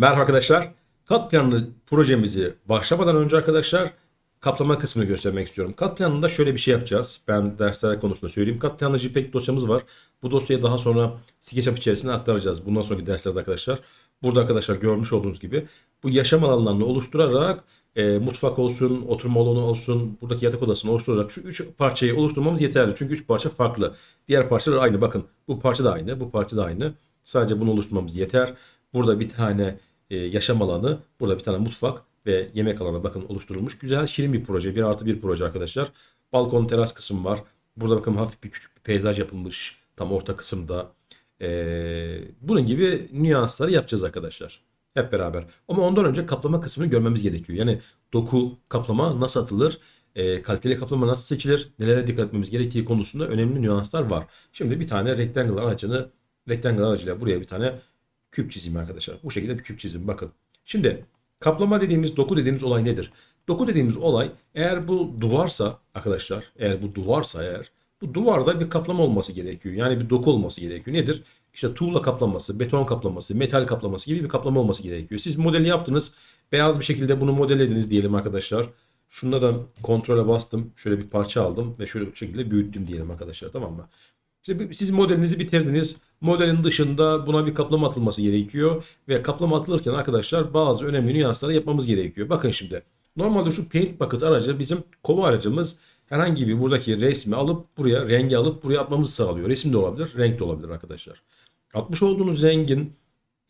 Merhaba arkadaşlar. Kat planlı projemizi başlamadan önce arkadaşlar kaplama kısmını göstermek istiyorum. Kat planında şöyle bir şey yapacağız. Ben dersler konusunda söyleyeyim. Kat planlı JPEG dosyamız var. Bu dosyayı daha sonra SketchUp içerisine aktaracağız. Bundan sonraki derslerde arkadaşlar. Burada arkadaşlar görmüş olduğunuz gibi bu yaşam alanlarını oluşturarak e, mutfak olsun, oturma alanı olsun, buradaki yatak odasını oluşturarak şu üç parçayı oluşturmamız yeterli. Çünkü üç parça farklı. Diğer parçalar aynı. Bakın bu parça da aynı, bu parça da aynı. Sadece bunu oluşturmamız yeter. Burada bir tane e, yaşam alanı, burada bir tane mutfak ve yemek alanı bakın oluşturulmuş. Güzel, şirin bir proje. Bir artı bir proje arkadaşlar. Balkon, teras kısım var. Burada bakın hafif bir küçük bir peyzaj yapılmış. Tam orta kısımda. E, bunun gibi nüansları yapacağız arkadaşlar. Hep beraber. Ama ondan önce kaplama kısmını görmemiz gerekiyor. Yani doku kaplama nasıl atılır? E, kaliteli kaplama nasıl seçilir? Nelere dikkat etmemiz gerektiği konusunda önemli nüanslar var. Şimdi bir tane rectangle aracını rectangle aracıyla buraya bir tane küp çizeyim arkadaşlar. Bu şekilde bir küp çizim. Bakın. Şimdi kaplama dediğimiz, doku dediğimiz olay nedir? Doku dediğimiz olay eğer bu duvarsa arkadaşlar, eğer bu duvarsa eğer bu duvarda bir kaplama olması gerekiyor. Yani bir doku olması gerekiyor. Nedir? İşte tuğla kaplaması, beton kaplaması, metal kaplaması gibi bir kaplama olması gerekiyor. Siz modeli yaptınız. Beyaz bir şekilde bunu modellediniz diyelim arkadaşlar. Şunda da kontrole bastım. Şöyle bir parça aldım ve şöyle bir şekilde büyüttüm diyelim arkadaşlar. Tamam mı? İşte siz modelinizi bitirdiniz. Modelin dışında buna bir kaplama atılması gerekiyor. Ve kaplama atılırken arkadaşlar bazı önemli nüansları yapmamız gerekiyor. Bakın şimdi. Normalde şu Paint Bucket aracı bizim kova aracımız herhangi bir buradaki resmi alıp buraya rengi alıp buraya atmamızı sağlıyor. Resim de olabilir, renk de olabilir arkadaşlar. Atmış olduğunuz rengin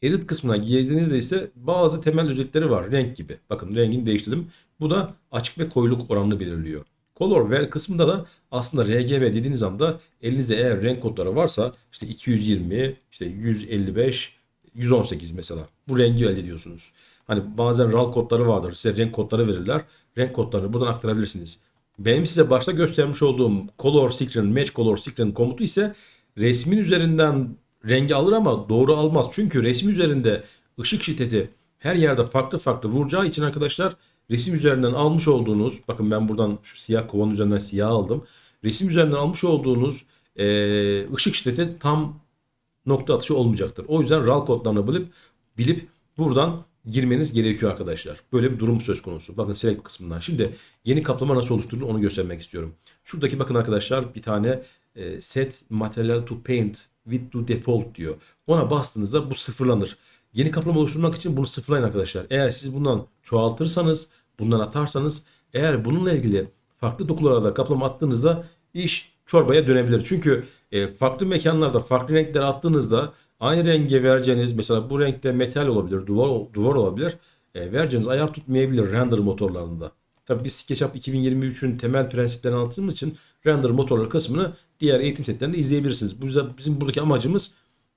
edit kısmına girdiğinizde ise bazı temel özellikleri var. Renk gibi. Bakın rengini değiştirdim. Bu da açık ve koyuluk oranını belirliyor. Color Well kısmında da aslında RGB dediğiniz anda elinizde eğer renk kodları varsa işte 220, işte 155, 118 mesela. Bu rengi elde ediyorsunuz. Hani bazen RAL kodları vardır. Size renk kodları verirler. Renk kodlarını buradan aktarabilirsiniz. Benim size başta göstermiş olduğum Color Screen, Match Color Screen komutu ise resmin üzerinden rengi alır ama doğru almaz. Çünkü resmin üzerinde ışık şiddeti her yerde farklı farklı vuracağı için arkadaşlar resim üzerinden almış olduğunuz bakın ben buradan şu siyah kovanın üzerinden siyah aldım. Resim üzerinden almış olduğunuz e, ışık şiddeti tam nokta atışı olmayacaktır. O yüzden RAL kodlarını bilip bilip buradan girmeniz gerekiyor arkadaşlar. Böyle bir durum söz konusu. Bakın select kısmından. Şimdi yeni kaplama nasıl oluşturulur onu göstermek istiyorum. Şuradaki bakın arkadaşlar bir tane e, set material to paint with to default diyor. Ona bastığınızda bu sıfırlanır. Yeni kaplama oluşturmak için bunu sıfırlayın arkadaşlar. Eğer siz bundan çoğaltırsanız, bundan atarsanız, eğer bununla ilgili farklı dokulara da kaplama attığınızda iş çorbaya dönebilir. Çünkü e, farklı mekanlarda farklı renkler attığınızda aynı renge vereceğiniz mesela bu renkte metal olabilir, duvar duvar olabilir. E, vereceğiniz ayar tutmayabilir render motorlarında. Tabii biz SketchUp 2023'ün temel prensiplerini anlattığımız için render motorları kısmını diğer eğitim setlerinde izleyebilirsiniz. Bu yüzden bizim buradaki amacımız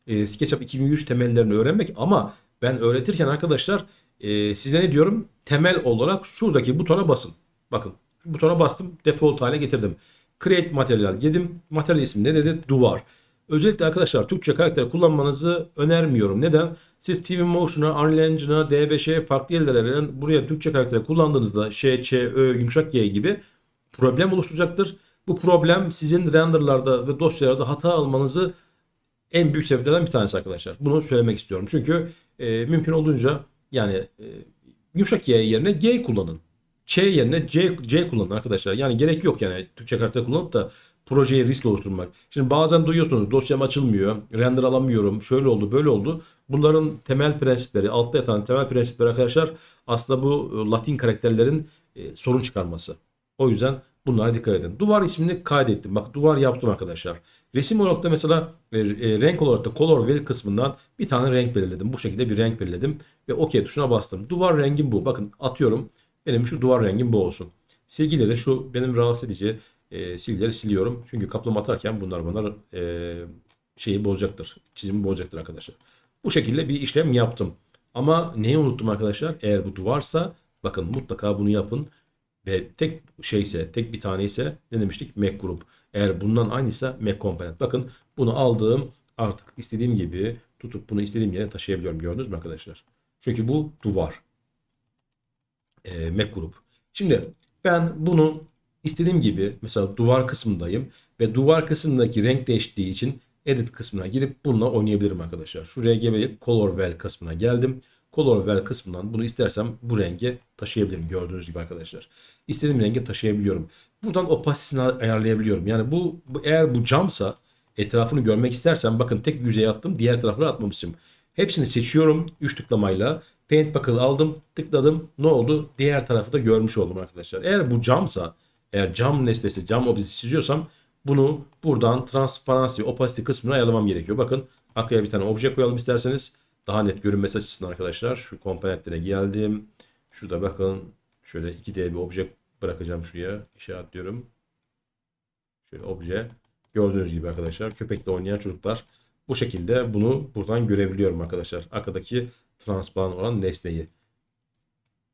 e, SketchUp 2023 temellerini öğrenmek ama ben öğretirken arkadaşlar e, size ne diyorum? Temel olarak şuradaki butona basın. Bakın butona bastım default hale getirdim. Create materyal dedim. Materyal ismi ne dedi? Duvar. Özellikle arkadaşlar Türkçe karakter kullanmanızı önermiyorum. Neden? Siz Twinmotion'a, Unreal Engine'a, D5'e farklı yerlere buraya Türkçe karakter kullandığınızda Ş, Ç, Ö, yumuşak Y gibi problem oluşturacaktır. Bu problem sizin renderlarda ve dosyalarda hata almanızı en büyük sebeplerden bir tanesi arkadaşlar. Bunu söylemek istiyorum. Çünkü e, mümkün olduğunca yani e, yumuşak Y yerine G kullanın. Ç yerine C, C kullanın arkadaşlar. Yani gerek yok yani Türkçe karakter kullanıp da projeye risk oluşturmak. Şimdi bazen duyuyorsunuz dosyam açılmıyor, render alamıyorum, şöyle oldu, böyle oldu. Bunların temel prensipleri, altta yatan temel prensipleri arkadaşlar aslında bu e, Latin karakterlerin e, sorun çıkarması. O yüzden bunlara dikkat edin. Duvar ismini kaydettim. Bak duvar yaptım arkadaşlar. Resim olarak da mesela e, e, renk olarak da color well kısmından bir tane renk belirledim. Bu şekilde bir renk belirledim ve OK tuşuna bastım. Duvar rengim bu. Bakın atıyorum. Benim şu duvar rengim bu olsun. Silgiyle de şu benim rahatsız edici e, silgileri siliyorum. Çünkü kaplama atarken bunlar bana e, şeyi bozacaktır. Çizimi bozacaktır arkadaşlar. Bu şekilde bir işlem yaptım. Ama neyi unuttum arkadaşlar? Eğer bu duvarsa bakın mutlaka bunu yapın. Ve tek şeyse, tek bir tane ise ne demiştik? Mac grup. Eğer bundan aynıysa Mac component. Bakın bunu aldığım artık istediğim gibi tutup bunu istediğim yere taşıyabiliyorum. Gördünüz mü arkadaşlar? Çünkü bu duvar. E, Mac grup. Şimdi ben bunu istediğim gibi mesela duvar kısmındayım ve duvar kısmındaki renk değiştiği için edit kısmına girip bununla oynayabilirim arkadaşlar. Şu RGB Color Well kısmına geldim. Color Well kısmından bunu istersem bu renge taşıyabilirim gördüğünüz gibi arkadaşlar. İstediğim renge taşıyabiliyorum. Buradan opasitesini ayarlayabiliyorum. Yani bu, bu eğer bu camsa etrafını görmek istersem bakın tek yüzeye attım diğer taraflara atmamışım. Hepsini seçiyorum 3 tıklamayla. Paint Buckle aldım tıkladım ne oldu diğer tarafı da görmüş oldum arkadaşlar. Eğer bu camsa eğer cam nesnesi cam objesi çiziyorsam bunu buradan transparency opacity kısmını ayarlamam gerekiyor. Bakın arkaya bir tane obje koyalım isterseniz. Daha net görünmesi açısından arkadaşlar. Şu komponentlere geldim. Şurada bakın şöyle 2D bir obje bırakacağım şuraya. işaretliyorum. Şöyle obje. Gördüğünüz gibi arkadaşlar köpekle oynayan çocuklar bu şekilde bunu buradan görebiliyorum arkadaşlar. Arkadaki transparan olan nesneyi.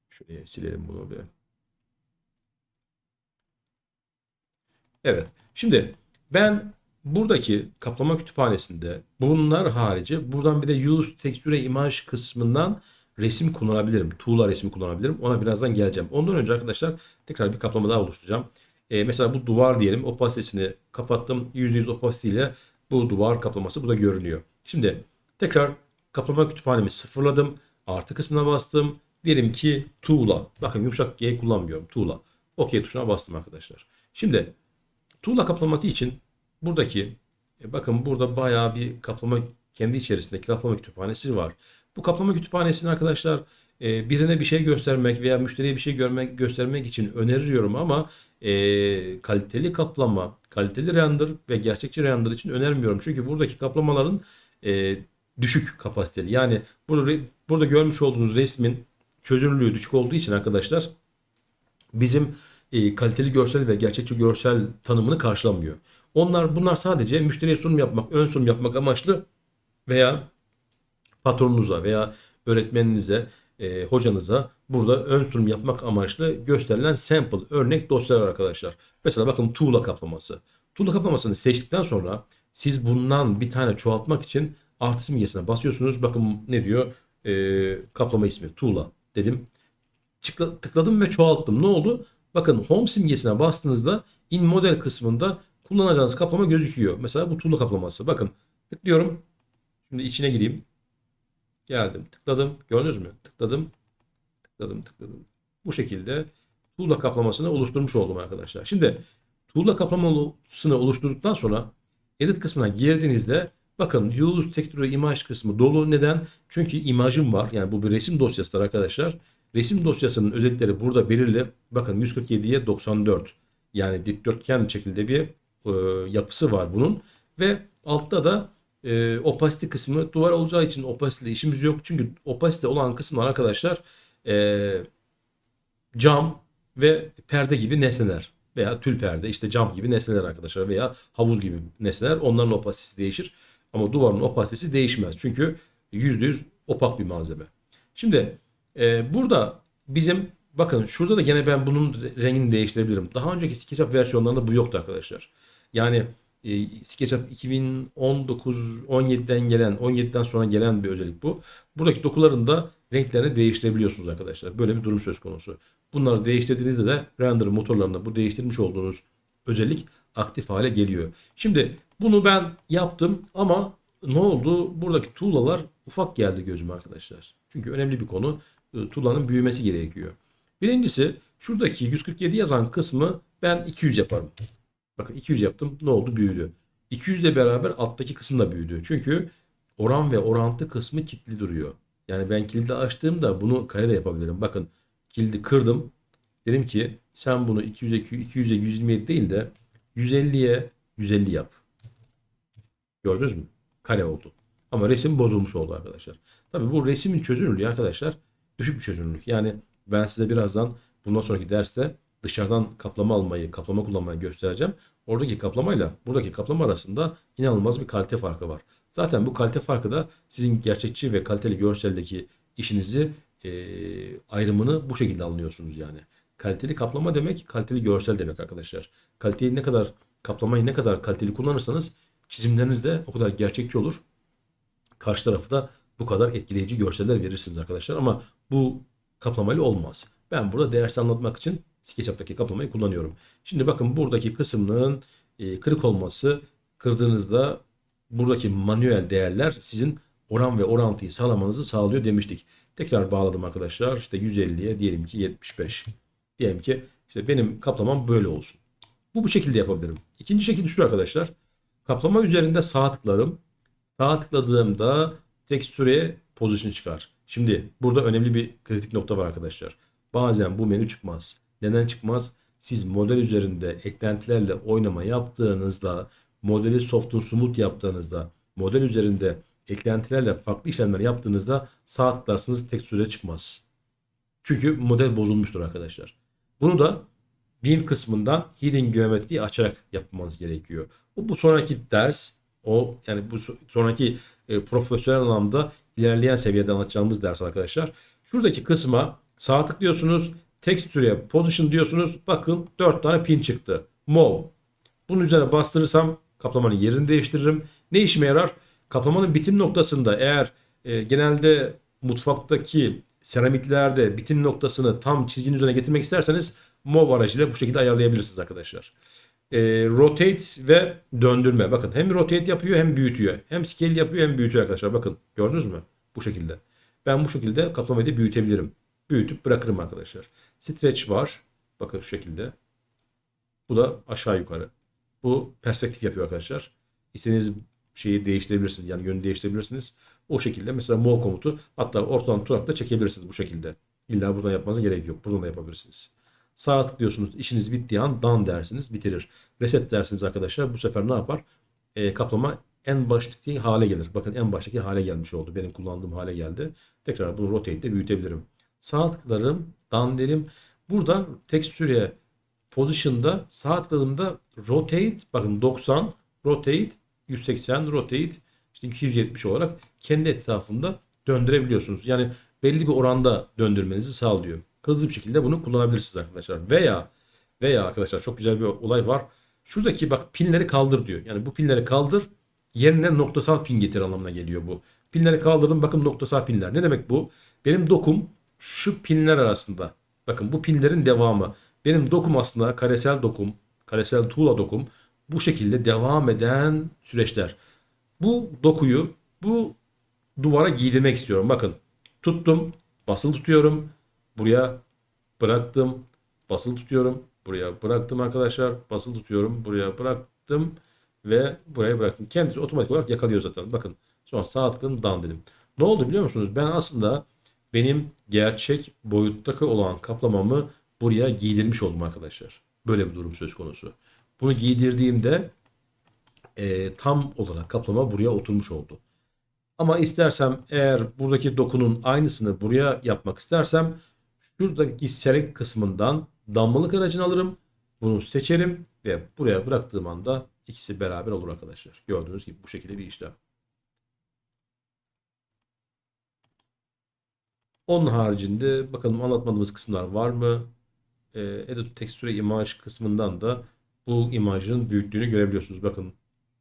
Şöyle silelim bunu bir. Evet. Şimdi ben buradaki kaplama kütüphanesinde bunlar harici buradan bir de use tekstüre imaj kısmından resim kullanabilirim. Tuğla resmi kullanabilirim. Ona birazdan geleceğim. Ondan önce arkadaşlar tekrar bir kaplama daha oluşturacağım. Ee, mesela bu duvar diyelim. Opasitesini kapattım. %100 opasite ile bu duvar kaplaması burada görünüyor. Şimdi tekrar kaplama kütüphanemi sıfırladım. Artı kısmına bastım. Diyelim ki tuğla. Bakın yumuşak G kullanmıyorum. Tuğla. OK tuşuna bastım arkadaşlar. Şimdi tuğla kaplaması için buradaki e, bakın burada bayağı bir kaplama kendi içerisindeki kaplama kütüphanesi var. Bu kaplama kütüphanesini arkadaşlar e, birine bir şey göstermek veya müşteriye bir şey görmek göstermek için öneriyorum ama e, kaliteli kaplama, kaliteli render ve gerçekçi render için önermiyorum. Çünkü buradaki kaplamaların e, düşük kapasiteli. Yani burada burada görmüş olduğunuz resmin çözünürlüğü düşük olduğu için arkadaşlar bizim e, kaliteli görsel ve gerçekçi görsel tanımını karşılamıyor. Onlar bunlar sadece müşteriye sunum yapmak, ön sunum yapmak amaçlı veya patronunuza veya öğretmeninize, e, hocanıza burada ön sunum yapmak amaçlı gösterilen sample, örnek dosyalar arkadaşlar. Mesela bakın tuğla kaplaması. Tuğla kaplamasını seçtikten sonra siz bundan bir tane çoğaltmak için artı simgesine basıyorsunuz. Bakın ne diyor? E, kaplama ismi tuğla dedim. Çıkla, tıkladım ve çoğalttım. Ne oldu? Bakın home simgesine bastığınızda in model kısmında kullanacağınız kaplama gözüküyor. Mesela bu tuğla kaplaması. Bakın tıklıyorum. Şimdi içine gireyim. Geldim. Tıkladım. Gördünüz mü? Tıkladım. Tıkladım. Tıkladım. Bu şekilde tuğla kaplamasını oluşturmuş oldum arkadaşlar. Şimdi tuğla kaplamasını oluşturduktan sonra edit kısmına girdiğinizde bakın use texture image kısmı dolu. Neden? Çünkü imajım var. Yani bu bir resim dosyası arkadaşlar. Resim dosyasının özellikleri burada belirli. Bakın 147'ye 94. Yani dikdörtgen şekilde bir e, yapısı var bunun. Ve altta da e, opacity kısmı duvar olacağı için opacity işimiz yok. Çünkü opacity olan kısımlar arkadaşlar e, cam ve perde gibi nesneler veya tül perde işte cam gibi nesneler arkadaşlar veya havuz gibi nesneler onların opasitesi değişir. Ama duvarın opasitesi değişmez. Çünkü %100 opak bir malzeme. Şimdi e, burada bizim bakın şurada da gene ben bunun rengini değiştirebilirim. Daha önceki SketchUp versiyonlarında bu yoktu arkadaşlar. Yani e, SketchUp 2019 17'den gelen 17'den sonra gelen bir özellik bu. Buradaki dokuların da renklerini değiştirebiliyorsunuz arkadaşlar. Böyle bir durum söz konusu. Bunları değiştirdiğinizde de render motorlarında bu değiştirmiş olduğunuz özellik aktif hale geliyor. Şimdi bunu ben yaptım ama ne oldu? Buradaki tuğlalar ufak geldi gözüme arkadaşlar. Çünkü önemli bir konu. E, tuğlanın büyümesi gerekiyor. Birincisi şuradaki 147 yazan kısmı ben 200 yaparım. Bakın 200 yaptım. Ne oldu? Büyüdü. 200 ile beraber alttaki kısım da büyüdü. Çünkü oran ve orantı kısmı kilitli duruyor. Yani ben kilidi açtığımda bunu karede yapabilirim. Bakın kilidi kırdım. Dedim ki sen bunu 200'e 200'e 127 değil de 150'ye 150 yap. Gördünüz mü? Kare oldu. Ama resim bozulmuş oldu arkadaşlar. Tabii bu resimin çözünürlüğü arkadaşlar düşük bir çözünürlük. Yani ben size birazdan bundan sonraki derste dışarıdan kaplama almayı, kaplama kullanmayı göstereceğim. Oradaki kaplamayla buradaki kaplama arasında inanılmaz bir kalite farkı var. Zaten bu kalite farkı da sizin gerçekçi ve kaliteli görseldeki işinizi e, ayrımını bu şekilde anlıyorsunuz yani. Kaliteli kaplama demek kaliteli görsel demek arkadaşlar. Kaliteyi ne kadar kaplamayı ne kadar kaliteli kullanırsanız çizimleriniz de o kadar gerçekçi olur. Karşı tarafı da bu kadar etkileyici görseller verirsiniz arkadaşlar. Ama bu kaplamayla olmaz. Ben burada ders anlatmak için SketchUp'taki kaplamayı kullanıyorum. Şimdi bakın buradaki kısmının e, kırık olması kırdığınızda buradaki manuel değerler sizin oran ve orantıyı sağlamanızı sağlıyor demiştik. Tekrar bağladım arkadaşlar. İşte 150'ye diyelim ki 75. Diyelim ki işte benim kaplamam böyle olsun. Bu bu şekilde yapabilirim. İkinci şekilde şu arkadaşlar. Kaplama üzerinde sağ tıklarım. Sağ tıkladığımda tekstüre position çıkar. Şimdi burada önemli bir kritik nokta var arkadaşlar. Bazen bu menü çıkmaz. Neden çıkmaz? Siz model üzerinde eklentilerle oynama yaptığınızda, modeli soft and smooth yaptığınızda, model üzerinde eklentilerle farklı işlemler yaptığınızda sağ tıklarsınız tekstüre çıkmaz. Çünkü model bozulmuştur arkadaşlar. Bunu da Vim kısmından hidden geometriyi açarak yapmanız gerekiyor. Bu, bu sonraki ders o yani bu so- sonraki e, profesyonel anlamda ilerleyen seviyede anlatacağımız ders arkadaşlar. Şuradaki kısma sağ tıklıyorsunuz. Texture'e position diyorsunuz. Bakın 4 tane pin çıktı. Move. Bunun üzerine bastırırsam kaplamanın yerini değiştiririm. Ne işime yarar? Kaplamanın bitim noktasında eğer e, genelde mutfaktaki seramiklerde bitim noktasını tam çizginin üzerine getirmek isterseniz Move aracıyla bu şekilde ayarlayabilirsiniz arkadaşlar. E, rotate ve döndürme. Bakın hem rotate yapıyor hem büyütüyor. Hem scale yapıyor hem büyütüyor arkadaşlar. Bakın gördünüz mü? Bu şekilde. Ben bu şekilde kaplamayı da büyütebilirim. Büyütüp bırakırım arkadaşlar. Stretch var. Bakın şu şekilde. Bu da aşağı yukarı. Bu perspektif yapıyor arkadaşlar. İstediğiniz şeyi değiştirebilirsiniz. Yani yönü değiştirebilirsiniz. O şekilde mesela move komutu hatta ortadan tutarak da çekebilirsiniz bu şekilde. İlla buradan yapmanıza gerek yok. Buradan da yapabilirsiniz. Sağa tıklıyorsunuz. İşiniz bittiği an done dersiniz. Bitirir. Reset dersiniz arkadaşlar. Bu sefer ne yapar? Ee, kaplama en baştaki hale gelir. Bakın en baştaki hale gelmiş oldu. Benim kullandığım hale geldi. Tekrar bunu rotate ile büyütebilirim. Sağ tıklarım. Done derim. Burada tekstüre position'da sağ tıkladığımda rotate bakın 90 rotate 180 rotate işte 270 olarak kendi etrafında döndürebiliyorsunuz. Yani belli bir oranda döndürmenizi sağlıyor. Hızlı bir şekilde bunu kullanabilirsiniz arkadaşlar. Veya veya arkadaşlar çok güzel bir olay var. Şuradaki bak pinleri kaldır diyor. Yani bu pinleri kaldır yerine noktasal pin getir anlamına geliyor bu. Pinleri kaldırdım bakın noktasal pinler. Ne demek bu? Benim dokum şu pinler arasında. Bakın bu pinlerin devamı. Benim dokum aslında karesel dokum, karesel tuğla dokum bu şekilde devam eden süreçler. Bu dokuyu bu duvara giydirmek istiyorum. Bakın tuttum, basılı tutuyorum. Buraya bıraktım, basılı tutuyorum. Buraya bıraktım arkadaşlar. Basılı tutuyorum. Buraya bıraktım ve buraya bıraktım. Kendisi otomatik olarak yakalıyor zaten. Bakın sonra sağ tıkladım down dedim. Ne oldu biliyor musunuz? Ben aslında benim gerçek boyuttaki olan kaplamamı buraya giydirmiş oldum arkadaşlar. Böyle bir durum söz konusu. Bunu giydirdiğimde e, tam olarak kaplama buraya oturmuş oldu. Ama istersem eğer buradaki dokunun aynısını buraya yapmak istersem şuradaki select kısmından damlalık aracını alırım. Bunu seçerim ve buraya bıraktığım anda ikisi beraber olur arkadaşlar. Gördüğünüz gibi bu şekilde bir işlem. Onun haricinde bakalım anlatmadığımız kısımlar var mı? E, Edit Texture Image kısmından da bu imajın büyüklüğünü görebiliyorsunuz. Bakın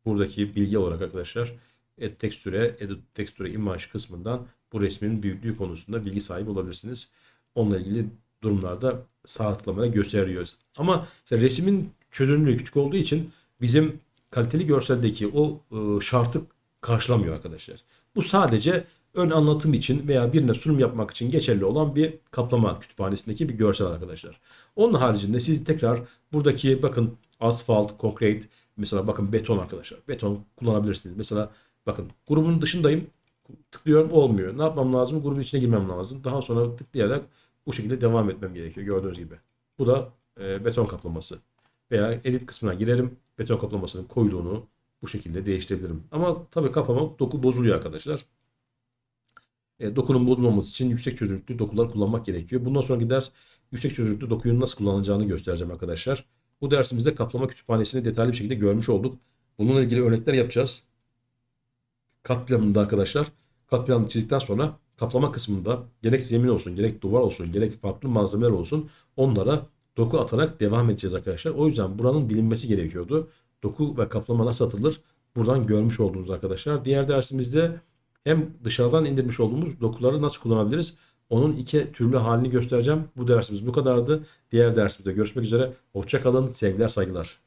buradaki bilgi olarak arkadaşlar Edit Texture, Edit Texture Image kısmından bu resmin büyüklüğü konusunda bilgi sahibi olabilirsiniz. Onunla ilgili durumlarda sağ tıklamayla gösteriyoruz. Ama işte resmin çözünürlüğü küçük olduğu için bizim kaliteli görseldeki o e, şartı karşılamıyor arkadaşlar. Bu sadece ön anlatım için veya birine sunum yapmak için geçerli olan bir kaplama kütüphanesindeki bir görsel arkadaşlar. Onun haricinde siz tekrar buradaki bakın asfalt, concrete, mesela bakın beton arkadaşlar. Beton kullanabilirsiniz. Mesela bakın grubun dışındayım. Tıklıyorum olmuyor. Ne yapmam lazım? Grubun içine girmem lazım. Daha sonra tıklayarak bu şekilde devam etmem gerekiyor gördüğünüz gibi. Bu da e, beton kaplaması. Veya edit kısmına girerim. Beton kaplamasının koyduğunu bu şekilde değiştirebilirim. Ama tabii kaplama doku bozuluyor arkadaşlar. E, dokunun bozulmaması için yüksek çözünürlüklü dokular kullanmak gerekiyor. Bundan sonraki ders yüksek çözünürlüklü dokuyu nasıl kullanılacağını göstereceğim arkadaşlar. Bu dersimizde kaplama kütüphanesini detaylı bir şekilde görmüş olduk. Bununla ilgili örnekler yapacağız. Kat arkadaşlar. Kat planını çizdikten sonra kaplama kısmında gerek zemin olsun, gerek duvar olsun, gerek farklı malzemeler olsun onlara doku atarak devam edeceğiz arkadaşlar. O yüzden buranın bilinmesi gerekiyordu. Doku ve kaplama nasıl atılır? Buradan görmüş olduğunuz arkadaşlar. Diğer dersimizde hem dışarıdan indirmiş olduğumuz dokuları nasıl kullanabiliriz? Onun iki türlü halini göstereceğim. Bu dersimiz bu kadardı. Diğer dersimizde görüşmek üzere. Hoşçakalın. Sevgiler, saygılar.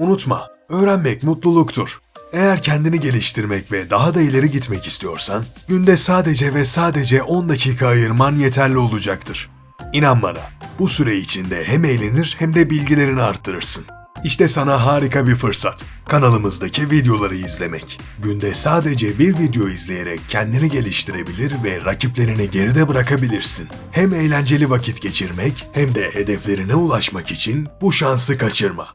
Unutma, öğrenmek mutluluktur. Eğer kendini geliştirmek ve daha da ileri gitmek istiyorsan, günde sadece ve sadece 10 dakika ayırman yeterli olacaktır. İnan bana, bu süre içinde hem eğlenir hem de bilgilerini arttırırsın. İşte sana harika bir fırsat. Kanalımızdaki videoları izlemek. Günde sadece bir video izleyerek kendini geliştirebilir ve rakiplerini geride bırakabilirsin. Hem eğlenceli vakit geçirmek hem de hedeflerine ulaşmak için bu şansı kaçırma.